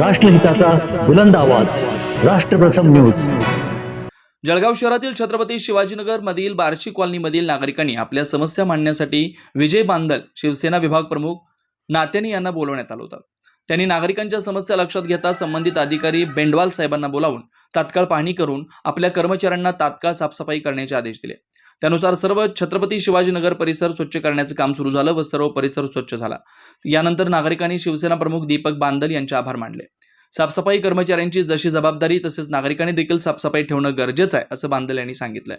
राष्ट्रहिताचा बुलंद आवाज. राष्ट्रप्रथम न्यूज. जळगाव शहरातील छत्रपती शिवाजीनगर मधील बार्शी कॉलनीमधील नागरिकांनी आपल्या समस्या मांडण्यासाठी विजय बांदल शिवसेना विभाग प्रमुख नात्यानी यांना बोलवण्यात आलं होतं. त्यांनी नागरिकांच्या समस्या लक्षात घेता संबंधित अधिकारी बेंडवाल साहेबांना बोलावून तात्काळ पाहणी करून आपल्या कर्मचाऱ्यांना तात्काळ साफसफाई करण्याचे आदेश दिले. त्यानुसार सर्व छत्रपती शिवाजीनगर परिसर स्वच्छ करण्याचं काम सुरू झालं व सर्व परिसर स्वच्छ झाला. यानंतर नागरिकांनी शिवसेना प्रमुख दीपक बांदल यांचे आभार मानले. साफसफाई कर्मचाऱ्यांची जशी जबाबदारी तसेच नागरिकांनी देखील साफसफाई ठेवणं गरजेचं आहे असं बांदल यांनी सांगितलंय.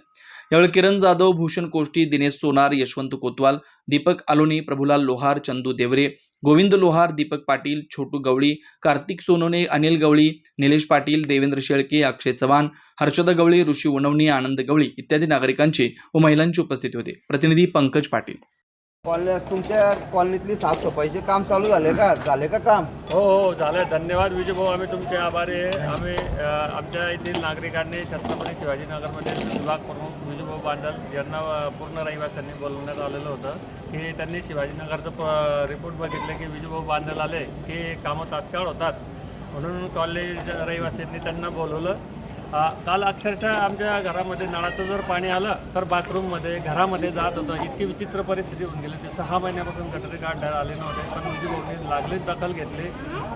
यावेळी किरण जाधव भूषण कोष्टी दिनेश सोनार यशवंत कोतवाल दीपक आलोनी प्रभुलाल लोहार चंदू देवरे गोविंद लोहार दीपक पाटील छोटू गवळी कार्तिक सोनोने अनिल गवळी निलेश पाटील देवेंद्र शेळके अक्षय चव्हाण हर्षदा गवळी ऋषी उनवणी आनंद गवळी इत्यादी नागरिकांची व महिलांची उपस्थिती होती. प्रतिनिधी पंकज पाटील. कॉलनी तुमच्या कॉलनीतली साफसफाईचे काम चालू झाले का? झाले का काम? हो हो झालं. धन्यवाद विजय भाऊ. आम्ही तुमचे आभारी आहे. आम्ही अ, आमच्या येथील नागरिकांनी छत्रपती शिवाजीनगरमध्ये विभाग प्रमुख विजयभाऊ बांधल यांना अ, पूर्ण रहिवाशांनी बोलवण्यात आलेलं होतं की त्यांनी शिवाजीनगरचं प रिपोर्ट बघितलं की विजयभाऊ बांधल आले की कामं तात्काळ होतात. म्हणून कॉलेज रहिवाशांनी त्यांना बोलवलं. काल अक्षरशः आमच्या घरामध्ये नळाचं जर पाणी आलं तर बाथरूममध्ये घरामध्ये जात होतं. इतकी विचित्र परिस्थिती होऊन गेली. ते सहा महिन्यापासून गटरी काढण्यात आले नव्हते. पण विजयभाऊनी लागलीच दखल घेतली.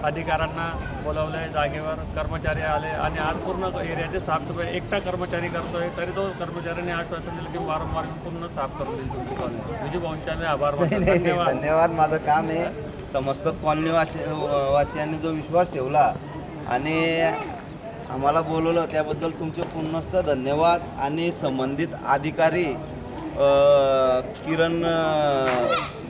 अधिकाऱ्यांना बोलावलं जागेवर. कर्मचारी आले आणि आज पूर्ण एरियाची साफसफाई एकटा कर्मचारी करतोय तरी तो कर्मचाऱ्यांनी आश्वासन दिलं की वारंवार मी पूर्ण साफ करून देईल तुमची कॉलनी. विजयभाऊंचे आम्ही आभार धन्यवाद. धन्यवाद. माझं काम आहे समस्त कॉलनी वासी वासियांनी जो विश्वास ठेवला आणि आम्हाला बोलवलं त्याबद्दल तुमचे पुन्हा धन्यवाद. आणि संबंधित अधिकारी किरण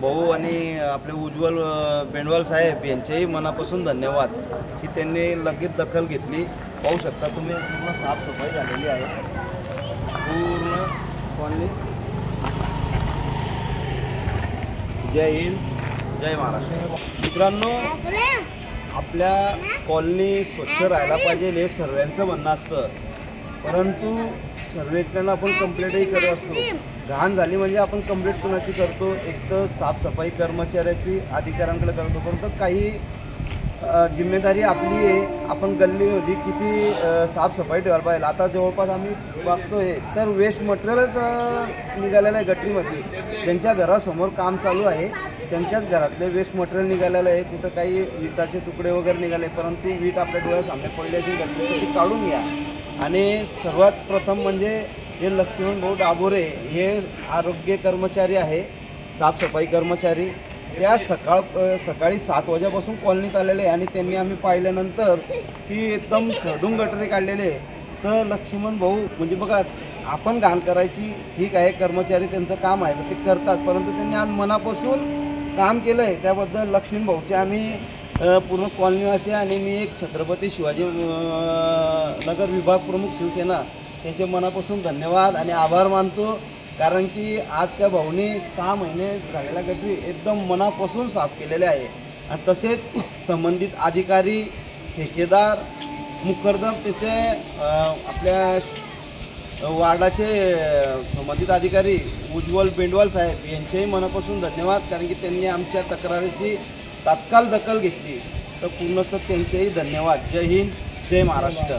भाऊ आणि आपले उज्ज्वल अ, बेंडवाल साहेब यांचेही मनापासून धन्यवाद की त्यांनी लगेच दखल घेतली. पाहू शकता तुम्ही पूर्ण साफसफाई झालेली आहे. पूर्ण कॉलनी जय हिंद जय महाराष्ट्र. मित्रांनो आपल्या कॉलनी स्वच्छ राहायला पाहिजे हे सर्वांचं म्हणणं असतं. परंतु सर्वेकडनं आपण कंप्लेंटही करत असतो. घाण झाली म्हणजे आपण कंप्लेंट कोणाची करतो? एक तर साफसफाई कर्मचाऱ्याची अधिकाऱ्यांकडे करतो. परंतु काही जिम्मेदारी आपली आहे. आपण गल्लीमध्ये किती साफसफाई ठेवायला पाहिजे. आता जवळपास आम्ही बघतोय तर वेस्ट मटेरियलच निघालेलं आहे गटरीमध्ये. ज्यांच्या घरासमोर काम चालू आहे त्यांच्याच घरातले वेस्ट मटेरियल निघालेलं आहे कुठं काही विटाचे तुकडे वगैरे निघाले परंतु वीट आपल्या डोळ्यासामने पडली असेल गटरी ती काढून घ्या. आणि सर्वात प्रथम म्हणजे हे लक्ष्मण भाऊ डाबोरे हे आरोग्य कर्मचारी आहे साफसफाई कर्मचारी. त्या सकाळ सकाळी सात वाजेपासून कॉलनीत आलेले आहे आणि त्यांनी आम्ही पाहिल्यानंतर की एकदम खडून गटरे काढलेले तर लक्ष्मण भाऊ म्हणजे बघा आपण घाण करायची ठीक आहे कर्मचारी त्यांचं काम आहे ते करतात परंतु त्यांनी आज मनापासून काम केलं आहे त्याबद्दल लक्ष्मीभाऊचे आम्ही पूर्ण कॉलनीवासी आणि मी एक छत्रपती शिवाजी नगर विभाग प्रमुख शिवसेना त्यांचे मनापासून धन्यवाद आणि आभार मानतो. कारण की आज त्या भाऊने सहा महिने झालेल्या गटरी एकदम मनापासून साफ केलेले आहे. आणि तसेच संबंधित अधिकारी ठेकेदार मुखर्दम त्याचे आपल्या वार्डाचे संबंधित अधिकारी उज्ज्वल बेंडवाल साहेब यांचेही मनापासून धन्यवाद कारण की त्यांनी आमच्या तक्रारीची तात्काळ दखल घेतली. तर पूर्णतः त्यांचेही धन्यवाद. जय हिंद जय महाराष्ट्र.